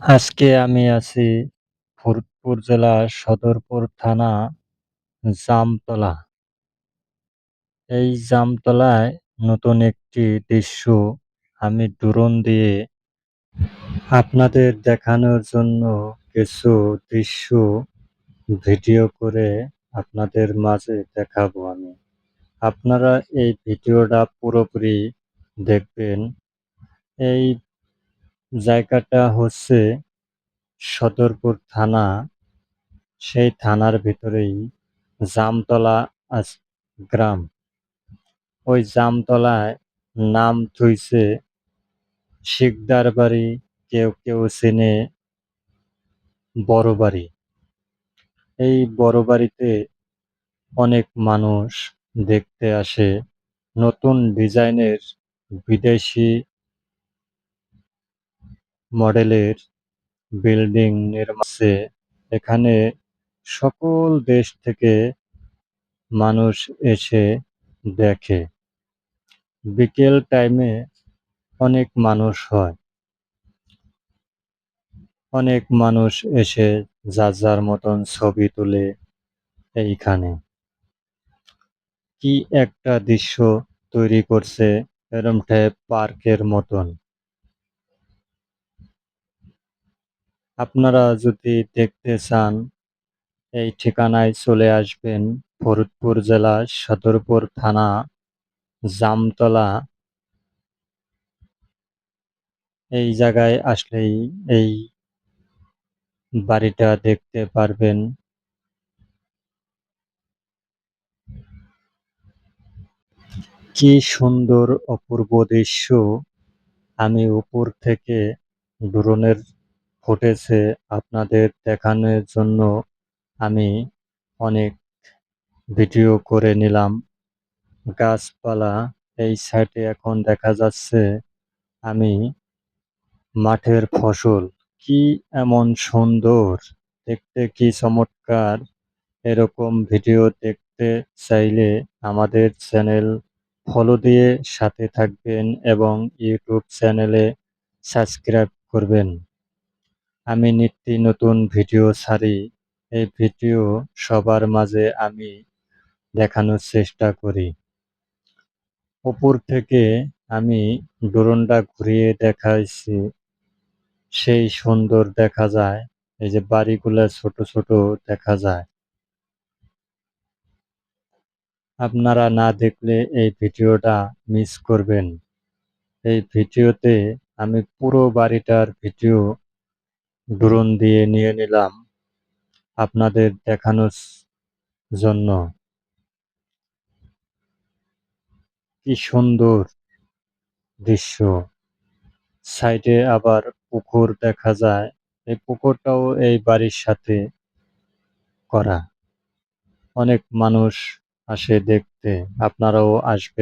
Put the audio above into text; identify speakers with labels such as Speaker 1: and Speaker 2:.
Speaker 1: আজকে আমি আছি ফরিদপুর জেলার সদরপুর থানা জামতলা। এই জামতলায় নতুন একটি দৃশ্য আমি ড্রোন দিয়ে আপনাদের দেখানোর জন্য কিছু দৃশ্য ভিডিও করে আপনাদের মাঝে দেখাবো আমি। আপনারা এই ভিডিওটা পুরোপুরি দেখবেন। এই জায়গাটা হচ্ছে সদরপুর থানা। সেই থানার ভিতরেই জামতলা গ্রাম। ওই জামতলায় নাম থুইছে শিকদার বাড়ি কেউ কেউ চেনে বড় বাড়ি এই বড় বাড়িতে অনেক মানুষ দেখতে আসে। নতুন ডিজাইনের বিদেশি মডেলের বিল্ডিং নির্মাণে এখানে সকল দেশ থেকে মানুষ এসে দেখে। বিকেল টাইমে অনেক মানুষ হয়। অনেক মানুষ এসে যার যার মতন ছবি তুলে এইখানে। কি একটা দৃশ্য তৈরি করছে এরমটা পার্কের মতন। আপনারা যদি দেখতে চান, এই ঠিকানায় চলে আসবেন ফরিদপুর জেলা সদরপুর থানা, জামতলা। এই জায়গায় আসলেই এই বাড়িটা দেখতে পারবেন। কি সুন্দর অপূর্ব দৃশ্য। আমি উপর থেকে ড্রোনের ফুটেছে আপনাদের দেখানোর জন্য আমি অনেক ভিডিও করে নিলাম। গাছপালা এই সাইডে এখন দেখা যাচ্ছে আমি মাঠের ফসল। কি এমন সুন্দর! দেখতে কি চমৎকার! এরকম ভিডিও দেখতে চাইলে আমাদের চ্যানেল ফলো দিয়ে সাথে থাকবেন এবং ইউটিউব চ্যানেলে সাবস্ক্রাইব করবেন। আমি নিত্য নতুন ভিডিও ছাড়ি। এই ভিডিও সবার মাঝে আমি দেখানোর চেষ্টা করি। উপর থেকে আমি ড্রোনটা ঘুরিয়ে দেখাইছি। সেই সুন্দর দেখা যায়। এই যে বাড়িগুলা ছোট ছোট দেখা যায়। আপনারা না দেখলে এই ভিডিওটা মিস করবেন। এই ভিডিওতে আমি পুরো বাড়িটার ভিডিও ড্রোন দিয়ে নিয়ে নিলাম আপনাদের দেখানোর জন্য। কি সুন্দর দৃশ্য। সাইডে আবার পুকুর দেখা যায়। এই পুকুরটাও এই বাড়ির সাথে করা। অনেক মানুষ আসে দেখতে। আপনারাও আসবেন।